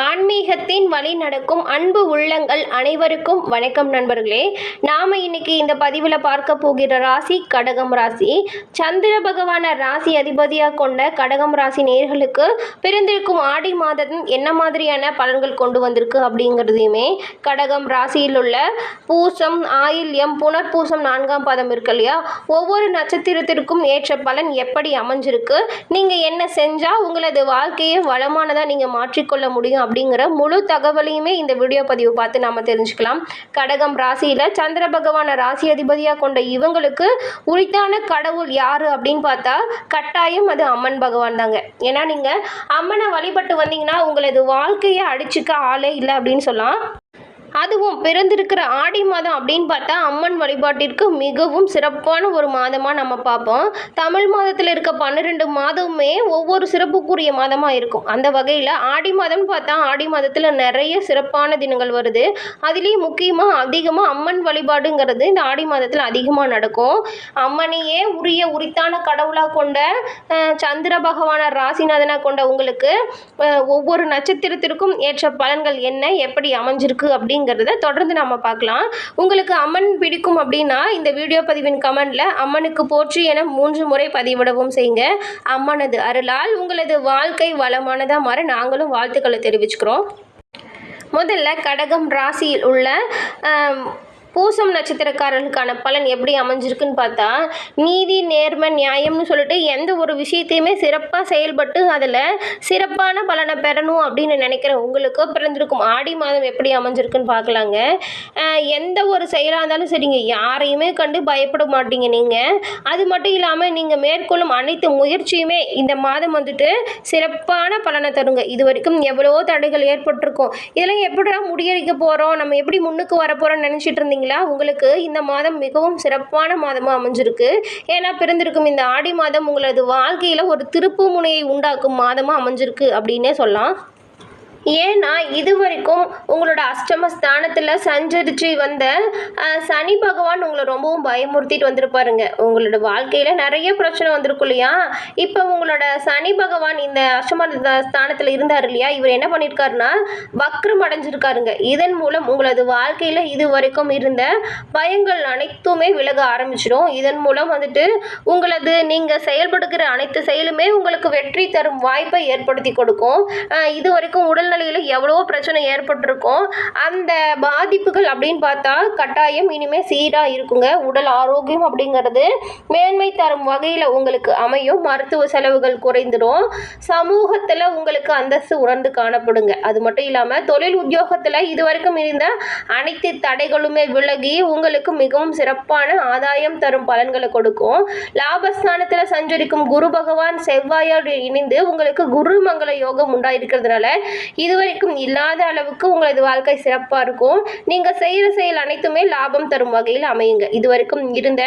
ஆன்மீகத்தின் வழி நடக்கும் அன்பு உள்ளங்கள் அனைவருக்கும் வணக்கம் நண்பர்களே. நாம் இன்னைக்கு இந்த பதிவில் பார்க்க போகிற ராசி கடகம் ராசி. சந்திர பகவான ராசி அதிபதியாக கொண்ட கடகம் ராசி நேர்களுக்கு பிறந்திருக்கும் ஆடி மாதம் என்ன மாதிரியான பலன்கள் கொண்டு வந்திருக்கு அப்படிங்கிறதையுமே கடகம் ராசியில் உள்ள பூசம் ஆயில்யம் புனர்பூசம் நான்காம் பாதம் இருக்கு இல்லையா? ஒவ்வொரு நட்சத்திரத்திற்கும் ஏற்ற பலன் எப்படி அமைஞ்சிருக்கு? நீங்கள் என்ன செஞ்சால் உங்களது வாழ்க்கையை வளமானதாக நீங்கள் மாற்றிக்கொள்ள முடியும் அப்படிங்கிற முழு தகவலையுமே இந்த வீடியோ பதிவு பார்த்து நாம் தெரிஞ்சுக்கலாம். கடகம் ராசியில் சந்திர பகவான ராசி அதிபதியாக கொண்ட இவங்களுக்கு உரித்தான கடவுள் யார் அப்படின்னு பார்த்தா கட்டாயம் அது அம்மன் பகவான் தாங்க. ஏன்னா நீங்கள் அம்மனை வழிபட்டு வந்தீங்கன்னா உங்களது வாழ்க்கையை அடிச்சுக்க ஆளே இல்லை அப்படின்னு சொல்லலாம். அதுவும் பிறந்திருக்கிற ஆடி மாதம் அப்படின்னு பார்த்தா அம்மன் வழிபாட்டிற்கு மிகவும் சிறப்பான ஒரு மாதமாக நம்ம பார்ப்போம். தமிழ் மாதத்தில் இருக்க பன்னிரெண்டு மாதமுமே ஒவ்வொரு சிறப்புக்குரிய மாதமாக இருக்கும். அந்த வகையில் ஆடி மாதம்னு பார்த்தா ஆடி மாதத்தில் நிறைய சிறப்பான தினங்கள் வருது. அதுலேயும் முக்கியமாக அதிகமாக அம்மன் வழிபாடுங்கிறது இந்த ஆடி மாதத்தில் அதிகமாக நடக்கும். அம்மனையே உரிய உரித்தான கடவுளாக கொண்ட சந்திர பகவான ராசிநாதனாக கொண்ட உங்களுக்கு ஒவ்வொரு நட்சத்திரத்திற்கும் ஏற்ற பலன்கள் என்ன எப்படி அமைஞ்சிருக்கு அப்படிங்கிறத தொடர்ந்து நம்ம பார்க்கலாம். உங்களுக்கு அம்மன் பிடிக்கும் அப்படின்னா இந்த வீடியோ பதிவின் கமெண்டில் அம்மனுக்கு போற்றி என மூன்று முறை பதிவிடவும் செய்யுங்க. அம்மனது அருளால் உங்களது வாழ்க்கை வளமானதாக மாற நாங்களும் வாழ்த்துக்களை தெரிவிச்சுக்கிறோம். முதல்ல கடகம் ராசியில் உள்ள பூசம் நட்சத்திரக்காரர்களுக்கான பலன் எப்படி அமைஞ்சிருக்குன்னு பார்த்தா நீதி நேர்மை நியாயம்னு சொல்லிட்டு எந்த ஒரு விஷயத்தையுமே சிறப்பாக செயல்பட்டு அதில் சிறப்பான பலனை பெறணும் அப்படின்னு நினைக்கிற உங்களுக்கு பிறந்திருக்கும் ஆடி மாதம் எப்படி அமைஞ்சிருக்குன்னு பார்க்கலாங்க. எந்த ஒரு செயலாக இருந்தாலும் சரிங்க யாரையுமே கண்டு பயப்பட மாட்டீங்க நீங்கள் அது மட்டும் இல்லாமல் நீங்கள் மேற்கொள்ளும் அனைத்து முயற்சியுமே இந்த மாதம் வந்துட்டு சிறப்பான பலனை தருங்க. இது வரைக்கும் எவ்வளவோ தடைகள் ஏற்பட்டிருக்கும். இதெல்லாம் எப்படிடா முடியறிக்க போகிறோம் நம்ம எப்படி முன்னுக்கு வர போகிறோம்னு நினச்சிட்டு சரிங்களா உங்களுக்கு இந்த மாதம் மிகவும் சிறப்பான மாதமாக அமைஞ்சிருக்கு. ஏன்னா பிறந்திருக்கும் இந்த ஆடி மாதம் உங்களது வாழ்க்கையில் ஒரு திருப்பு முனையை உண்டாக்கும் மாதமாக அமைஞ்சிருக்கு அப்படின்னே சொல்லலாம். ஏன்னா இது வரைக்கும் உங்களோட அஷ்டம ஸ்தானத்தில் சஞ்சரித்து வந்த சனி பகவான் உங்களை ரொம்பவும் பயமுறுத்திட்டு வந்திருப்பாருங்க. உங்களோட வாழ்க்கையில் நிறைய பிரச்சனை வந்திருக்கும் இல்லையா? இப்போ உங்களோட சனி பகவான் இந்த அஷ்டம ஸ்தானத்தில் இருந்தார் இல்லையா? இவர் என்ன பண்ணியிருக்காருன்னா வக்ரம் அடைஞ்சிருக்காருங்க. இதன் மூலம் உங்களது வாழ்க்கையில் இது வரைக்கும் இருந்த பயங்கள் அனைத்துமே விலக ஆரம்பிச்சிடும். இதன் மூலம் வந்துட்டு உங்களது நீங்கள் செயல்படுகிற அனைத்து செயலுமே உங்களுக்கு வெற்றி தரும் வாய்ப்பை ஏற்படுத்தி கொடுக்கும். இது வரைக்கும் உடல் சூழ்நிலையில் எவ்வளோ பிரச்சனை ஏற்பட்டிருக்கும். அந்த பாதிப்புகள் அப்படின்னு பார்த்தா கட்டாயம் இனிமேல் சீராக இருக்குங்க. உடல் ஆரோக்கியம் அப்படிங்கிறது மேன்மை தரும் வகையில் உங்களுக்கு அமையும். மருத்துவ செலவுகள் குறைந்துடும். சமூகத்தில் உங்களுக்கு அந்தஸ்து உணர்ந்து காணப்படுங்க. அது மட்டும் இல்லாமல் தொழில் உத்தியோகத்தில் இது வரைக்கும் இருந்த அனைத்து தடைகளுமே விலகி உங்களுக்கு மிகவும் சிறப்பான ஆதாயம் தரும் பலன்களை கொடுக்கும். லாபஸ்தானத்தில் சஞ்சரிக்கும் குரு பகவான் செவ்வாயோடு இணைந்து உங்களுக்கு குருமங்கள யோகம் உண்டாயிருக்கிறதுனால இதுவரைக்கும் இல்லாத அளவுக்கு உங்களது வாழ்க்கை சிறப்பாக இருக்கும். நீங்கள் செய்கிற செயல் அனைத்துமே லாபம் தரும் வகையில் அமையுங்க. இதுவரைக்கும் இருந்த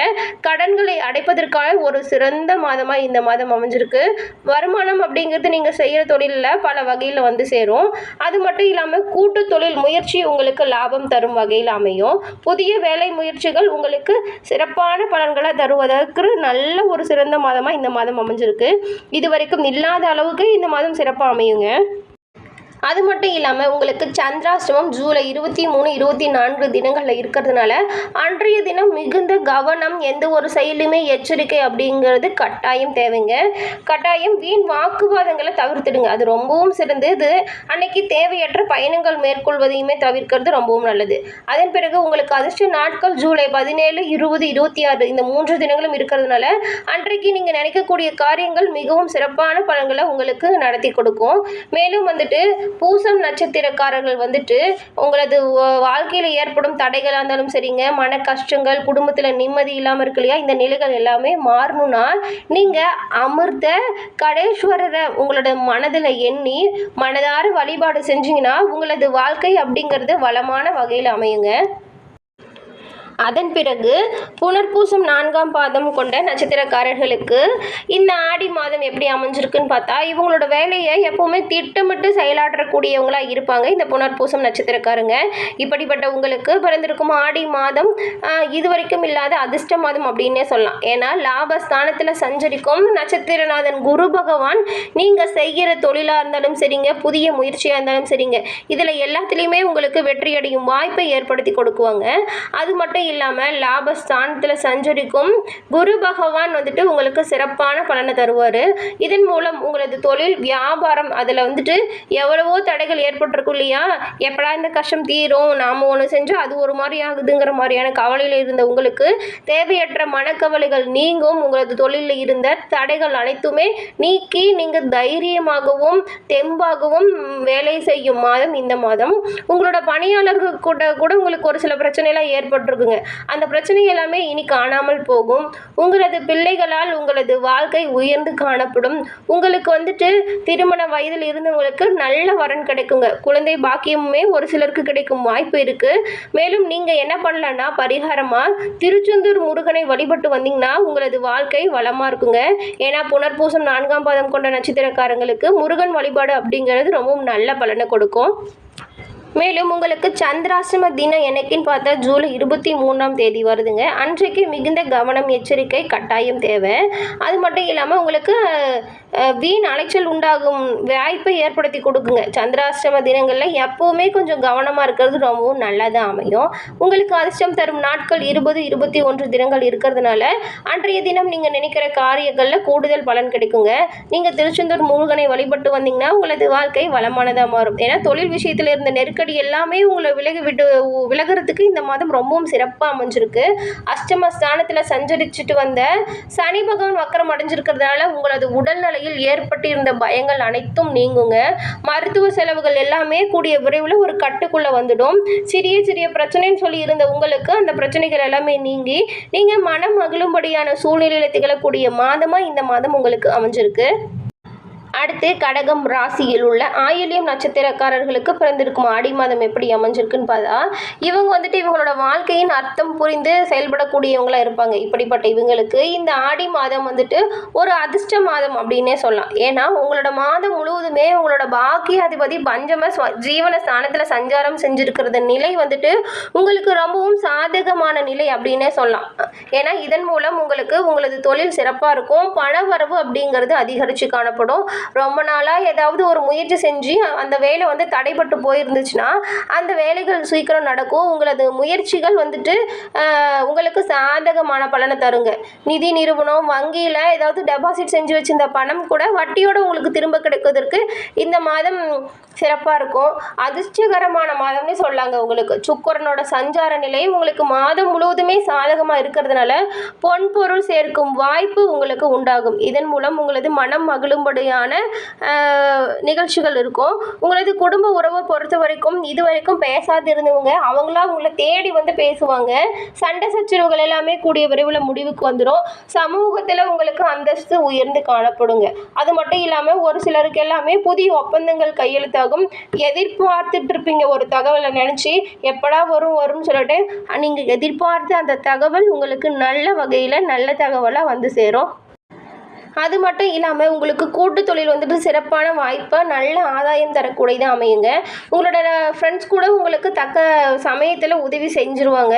கடன்களை அடைப்பதற்கான ஒரு சிறந்த மாதமாக இந்த மாதம் அமைஞ்சிருக்கு. வருமானம் அப்படிங்கிறது நீங்கள் செய்கிற தொழிலில் பல வகையில் வந்து சேரும். அது மட்டும் இல்லாமல் கூட்டு தொழில் முயற்சி உங்களுக்கு லாபம் தரும் வகையில் அமையும். புதிய வேலை முயற்சிகள் உங்களுக்கு சிறப்பான பலன்களை தருவதற்கு நல்ல ஒரு சிறந்த மாதமாக இந்த மாதம் அமைஞ்சிருக்கு. இது வரைக்கும் இல்லாத அளவுக்கு இந்த மாதம் சிறப்பாக அமையுங்க. அது மட்டும் இல்லாமல் உங்களுக்கு சந்திராஷ்டமம் ஜூலை இருபத்தி மூணு இருபத்தி நான்கு தினங்களில் இருக்கிறதுனால அன்றைய தினம் மிகுந்த கவனம் எந்த ஒரு செயலுமே எச்சரிக்கை அப்படிங்கிறது கட்டாயம் தேவைங்க. கட்டாயம் வீண் வாக்குவாதங்களை தவிர்த்துடுங்க. அது ரொம்பவும் சிறந்தது. அன்னைக்கு தேவையற்ற பயணங்கள் மேற்கொள்வதையுமே தவிர்க்கிறது ரொம்பவும் நல்லது. அதன் பிறகு உங்களுக்கு அதிர்ஷ்ட நாட்கள் ஜூலை பதினேழு இருபது இருபத்தி ஆறு இந்த மூன்று தினங்களும் இருக்கிறதுனால அன்றைக்கு நீங்கள் நினைக்கக்கூடிய காரியங்கள் மிகவும் சிறப்பான பலன்களை உங்களுக்கு நடத்தி கொடுக்கும். மேலும் வந்துட்டு பூசம் நட்சத்திரக்காரர்கள் வந்துட்டு உங்களது வாழ்க்கையில் ஏற்படும் தடைகளாக இருந்தாலும் சரிங்க மன கஷ்டங்கள் குடும்பத்தில் நிம்மதி இல்லாமல் இருக்கு இல்லையா? இந்த நிலைகள் எல்லாமே மாறணும்னா நீங்கள் அமிர்த கடேஸ்வரரை உங்களோட மனதில் எண்ணி மனதார வழிபாடு செஞ்சீங்கன்னா உங்களது வாழ்க்கை அப்படிங்கிறது வளமான வகையில் அமையுங்க. அதன் பிறகு புனர்பூசம் நான்காம் பாதம் கொண்ட நட்சத்திரக்காரர்களுக்கு இந்த ஆடி மாதம் எப்படி அமைஞ்சிருக்குன்னு பார்த்தா இவங்களோட வேலையை எப்போவுமே திட்டமிட்டு செயலாற்றக்கூடியவங்களாக இருப்பாங்க. இந்த புனர்பூசம் நட்சத்திரக்காரங்க. இப்படிப்பட்ட உங்களுக்கு பிறந்திருக்கும் ஆடி மாதம் இது இதுவரைக்கும் இல்லாத அதிர்ஷ்ட மாதம் அப்படின்னே சொல்லலாம். ஏன்னா லாபஸ்தானத்தில் சஞ்சரிக்கும் நட்சத்திரநாதன் குரு பகவான் நீங்கள் செய்கிற தொழிலாக இருந்தாலும் சரிங்க புதிய முயற்சியாக இருந்தாலும் சரிங்க. இதில் எல்லாத்துலேயுமே உங்களுக்கு வெற்றி அடையும் வாய்ப்பை ஏற்படுத்தி கொடுக்குவாங்க. அது மட்டும் இல்லாமல் லாபஸ்தானத்தில் சஞ்சரிக்கும் குரு பகவான் வந்துட்டு உங்களுக்கு சிறப்பான பலனை தருவார். இதன் மூலம் உங்களது தொழில் வியாபாரம் அதில் வந்துட்டு எவ்வளவோ தடைகள் ஏற்பட்டிருக்கும் இல்லையா? எப்படா இந்த கஷ்டம் தீரும்? நாம் ஒன்று செஞ்சால் அது ஒரு மாதிரி ஆகுதுங்கிற மாதிரியான கவலையில் இருந்த உங்களுக்கு தேவையற்ற மனக்கவலைகள் நீங்கும். உங்களது தொழிலில் இருந்த தடைகள் அனைத்துமே நீக்கி நீங்கள் தைரியமாகவும் தெம்பாகவும் வேலை செய்யும் மாதம் இந்த மாதம். உங்களோட பணியாளர்கள் கூட கூட உங்களுக்கு ஒரு சில பிரச்சனைலாம் ஏற்பட்டிருக்குங்க. அந்த பிரச்சனை எல்லாமே இனி காணாமல் போகும். உங்களது பிள்ளைகளால் உங்களது வாழ்க்கை உயர்ந்து காணப்படும். உங்களுக்கு வந்துட்டு திருமண வயதில் இருந்தவங்களுக்கு நல்ல வரன் கிடைக்குங்க. குழந்தை பாக்கியமுமே ஒரு சிலருக்கு கிடைக்கும் வாய்ப்பு இருக்கு. மேலும் நீங்க என்ன பண்ணலாம்னா பரிகாரமா திருச்செந்தூர் முருகனை வழிபட்டு வந்தீங்கன்னா உங்களது வாழ்க்கை வளமா இருக்குங்க. ஏன்னா புனர்பூசம் நான்காம் பாதம் கொண்ட நட்சத்திரக்காரங்களுக்கு முருகன் வழிபாடு அப்படிங்கிறது ரொம்பவும் நல்ல பலனை கொடுக்கும். மேலும் உங்களுக்கு சந்திராசிரம தினம் எனக்குன்னு பார்த்தா ஜூலை இருபத்தி மூணாம் தேதி வருதுங்க. அன்றைக்கு மிகுந்த கவனம் எச்சரிக்கை கட்டாயம் தேவை. அது மட்டும் இல்லாமல் உங்களுக்கு வீண் அலைச்சல் உண்டாகும் வாய்ப்பை ஏற்படுத்தி கொடுக்குங்க. சந்திராஷ்டம தினங்களில் எப்போவுமே கொஞ்சம் கவனமாக இருக்கிறது ரொம்பவும் நல்லதாக அமையும். உங்களுக்கு அதிர்ஷ்டம் தரும் நாட்கள் இருபது இருபத்தி ஒன்று தினங்கள் இருக்கிறதுனால அன்றைய தினம் நீங்கள் நினைக்கிற காரியங்களில் கூடுதல் பலன் கிடைக்குங்க. நீங்கள் திருச்செந்தூர் முருகனை வழிபட்டு வந்தீங்கன்னா உங்களது வாழ்க்கை வளமானதாக மாறும். ஏன்னா தொழில் விஷயத்தில் இருந்த நெருக்கடி எல்லாமே உங்களை விலகி விட்டு விலகிறதுக்கு இந்த மாதம் ரொம்பவும் சிறப்பாக அமைஞ்சிருக்கு. அஷ்டம ஸ்தானத்தில் சஞ்சரிச்சுட்டு வந்த சனி பகவான் வக்கரம் அடைஞ்சிருக்கிறதுனால உங்களது உடல்நிலையில் ஏற்பட்டிருந்த பயங்கள் அனைத்தும் நீங்குங்க. மருத்துவ செலவுகள் எல்லாமே கூடிய விரைவில் ஒரு கட்டுக்குள்ளே வந்துடும். சிறிய சிறிய பிரச்சனைன்னு சொல்லி இருந்த உங்களுக்கு அந்த பிரச்சனைகள் எல்லாமே நீங்கி நீங்கள் மனம் மகிழும்படியான சூழ்நிலையில் திகழக்கூடிய மாதமாக இந்த மாதம் உங்களுக்கு அமைஞ்சிருக்கு. அடுத்து கடகம் ராசியில் உள்ள ஆயில்யம் நட்சத்திரக்காரர்களுக்கு பிறந்திருக்கும் ஆடி மாதம் எப்படி அமைஞ்சிருக்குன்னு பார்த்தா இவங்க வந்துட்டு இவங்களோட வாழ்க்கையின் அர்த்தம் புரிந்து செயல்படக்கூடியவங்களா இருப்பாங்க. இப்படிப்பட்ட இவங்களுக்கு இந்த ஆடி மாதம் வந்துட்டு ஒரு அதிர்ஷ்ட மாதம் அப்படின்னே சொல்லலாம். ஏன்னா உங்களோட மாதம் முழுவதுமே உங்களோட பாக்கியாதிபதி பஞ்சம ஸ்வ- ஜீவன ஸ்தானத்தில் சஞ்சாரம் செஞ்சிருக்கிறது நிலை வந்துட்டு உங்களுக்கு ரொம்பவும் சாதகமான நிலை அப்படின்னே சொல்லலாம். ஏன்னா இதன் மூலம் உங்களுக்கு உங்களது தொழில் சிறப்பாக இருக்கும். பண வரவு அப்படிங்கிறது அதிகரித்து காணப்படும். ரொம்ப நாளாக ஏதாவது ஒரு முயற்சி செஞ்சு அந்த வேலை வந்து தடைப்பட்டு போயிருந்துச்சுன்னா அந்த வேலைகள் சீக்கிரம் நடக்கும். உங்களது முயற்சிகள் வந்துட்டு உங்களுக்கு சாதகமான பலனை தருங்க. நிதி நிறுவனம் வங்கியில் ஏதாவது டெபாசிட் செஞ்சு வச்சிருந்த பணம் கூட வட்டியோட உங்களுக்கு திரும்ப கிடைப்பதற்கு இந்த மாதம் சிறப்பாக இருக்கும். அதிர்ஷ்டகரமான மாதம்னு சொல்லாங்க உங்களுக்கு. சுக்கரனோட சஞ்சார நிலை உங்களுக்கு மாதம் முழுவதுமே சாதகமாக இருக்கிறதுனால பொன் பொருள் சேர்க்கும் வாய்ப்பு உங்களுக்கு உண்டாகும். இதன் மூலம் உங்களது மனம் மகிழும்படியான நிகழ்ச்சிகள் இருக்கும். உங்களது குடும்ப உறவை பொறுத்த வரைக்கும் இது வரைக்கும் பேசாது இருந்தவங்க அவங்களா உங்களை தேடி வந்து பேசுவாங்க. சண்டை சச்சரவுகள் எல்லாமே கூடிய விரைவில் முடிவுக்கு வந்துடும் சமூகத்தில் உங்களுக்கு அந்தஸ்து உயர்ந்து காணப்படுங்க. அது மட்டும் இல்லாமல் ஒரு சிலருக்கு எல்லாமே புதிய ஒப்பந்தங்கள் கையெழுத்தாகும். எதிர்பார்த்துட்டு இருப்பீங்க ஒரு தகவலை நினச்சி எப்படா வரும் வரும்னு சொல்லிட்டு நீங்கள் எதிர்பார்த்து அந்த தகவல் உங்களுக்கு நல்ல வகையில் நல்ல தகவலாக வந்து சேரும். அது மட்டும் இல்லாமல் உங்களுக்கு கூட்டு தொழில் வந்துட்டு சிறப்பான வாய்ப்பாக நல்ல ஆதாயம் தரக்கூடியதாக அமையுங்க. உங்களோட ஃப்ரெண்ட்ஸ் கூட உங்களுக்கு தக்க சமயத்தில் உதவி செஞ்சுருவாங்க.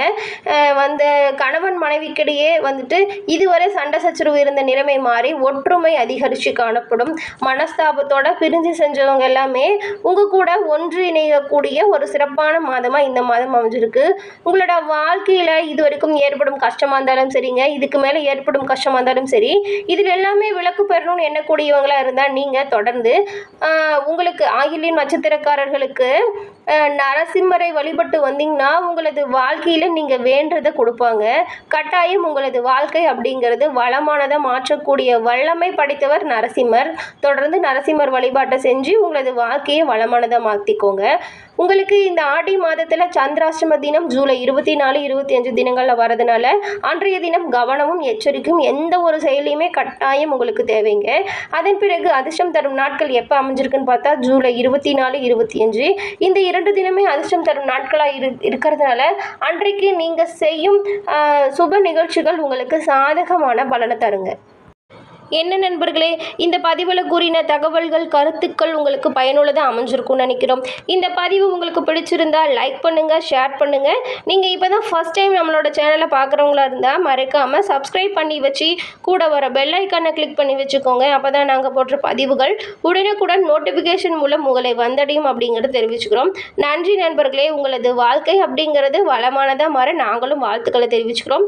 வந்த கணவன் மனைவிக்கிடையே வந்துட்டு இதுவரை சண்டை சச்சரவு இருந்த நிலைமை மாறி ஒற்றுமை அதிகரித்து காணப்படும். மனஸ்தாபத்தோட பிரிஞ்சு செஞ்சவங்க எல்லாமே உங்கள் கூட ஒன்று இணையக்கூடிய ஒரு சிறப்பான மாதமாக இந்த மாதம் அமைஞ்சிருக்கு. உங்களோட வாழ்க்கையில் இது வரைக்கும் ஏற்படும் கஷ்டமாக இருந்தாலும் சரிங்க. இதுக்கு மேலே ஏற்படும் கஷ்டமாக இருந்தாலும் சரி. இதில் எல்லாமே விளக்கு பெறணும்னு எண்ணக்கூடியவங்களாக இருந்தால் நீங்கள் தொடர்ந்து உங்களுக்கு ஆகிலின் நட்சத்திரக்காரர்களுக்கு நரசிம்மரை வழிபட்டு வந்தீங்கன்னா உங்களது வாழ்க்கையில் நீங்கள் வேண்டதை கொடுப்பாங்க. கட்டாயம் உங்களது வாழ்க்கை அப்படிங்கிறது வளமானதை மாற்றக்கூடிய வல்லமை படைத்தவர் நரசிம்மர். தொடர்ந்து நரசிம்மர் வழிபாட்டை செஞ்சு உங்களது வாழ்க்கையை வளமானதாக மாற்றிக்கோங்க உங்களுக்கு இந்த ஆடி மாதத்தில் சந்திராஷ்டம தினம் ஜூலை இருபத்தி நாலு இருபத்தி அஞ்சு தினங்களில் வரதுனால அன்றைய தினம் கவனமும் எச்சரிக்கையும் எந்த ஒரு செயலையுமே கட்டாயம் உங்களுக்கு தேவைங்க. அதன் பிறகு அதிர்ஷ்டம் தரும் நாட்கள் எப்போ அமைஞ்சிருக்குன்னு பார்த்தா ஜூலை இருபத்தி நாலு இருபத்தி அஞ்சு இந்த இரண்டு தினமே அதிர்ஷ்டம் தரும் நாட்களாக இரு இருக்கிறதுனால அன்றைக்கு நீங்கள் செய்யும் ஆஹ், சுப நிகழ்ச்சிகள் உங்களுக்கு சாதகமான பலனை தருங்க. என்ன நண்பர்களே இந்த பதிவில் கூறின தகவல்கள் கருத்துக்கள் உங்களுக்கு பயனுள்ளதாக அமைஞ்சிருக்கும்னு நினைக்கிறோம். இந்த பதிவு உங்களுக்கு பிடிச்சிருந்தா லைக் பண்ணுங்கள் ஷேர் பண்ணுங்கள் நீங்கள் இப்போ தான் ஃபஸ்ட் டைம் நம்மளோட சேனலை பார்க்குறவங்களா இருந்தால் மறக்காமல் சப்ஸ்கிரைப் பண்ணி வச்சு கூட வர பெல் ஐக்கானை கிளிக் பண்ணி வச்சுக்கோங்க. அப்போ தான் நாங்கள் போடுற பதிவுகள் உடனுக்குடன் நோட்டிஃபிகேஷன் மூலம் உங்களை வந்தடையும் அப்படிங்கிறத தெரிவிச்சுக்கிறோம். நன்றி நண்பர்களே உங்களது வாழ்க்கை அப்படிங்கிறது வளமானதாக மாற நாங்களும் வாழ்த்துக்களை தெரிவிச்சுக்கிறோம்.